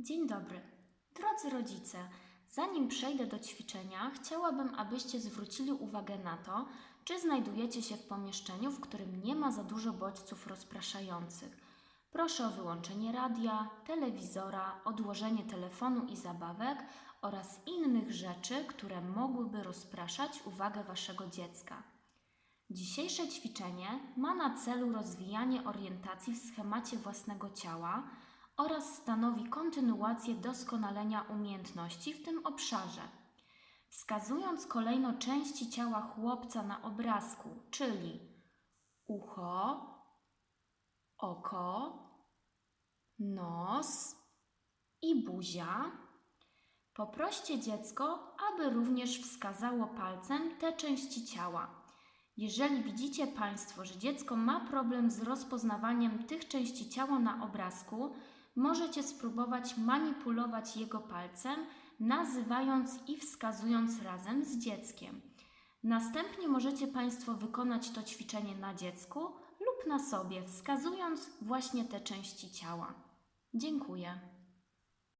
Dzień dobry. Drodzy rodzice, zanim przejdę do ćwiczenia, chciałabym, abyście zwrócili uwagę na to, czy znajdujecie się w pomieszczeniu, w którym nie ma za dużo bodźców rozpraszających. Proszę o wyłączenie radia, telewizora, odłożenie telefonu i zabawek oraz innych rzeczy, które mogłyby rozpraszać uwagę waszego dziecka. Dzisiejsze ćwiczenie ma na celu rozwijanie orientacji w schemacie własnego ciała oraz stanowi kontynuację doskonalenia umiejętności w tym obszarze. Wskazując kolejno części ciała chłopca na obrazku, czyli ucho, oko, nos i buzia, poproście dziecko, aby również wskazało palcem te części ciała. Jeżeli widzicie Państwo, że dziecko ma problem z rozpoznawaniem tych części ciała na obrazku, możecie spróbować manipulować jego palcem, nazywając i wskazując razem z dzieckiem. Następnie możecie Państwo wykonać to ćwiczenie na dziecku lub na sobie, wskazując właśnie te części ciała. Dziękuję.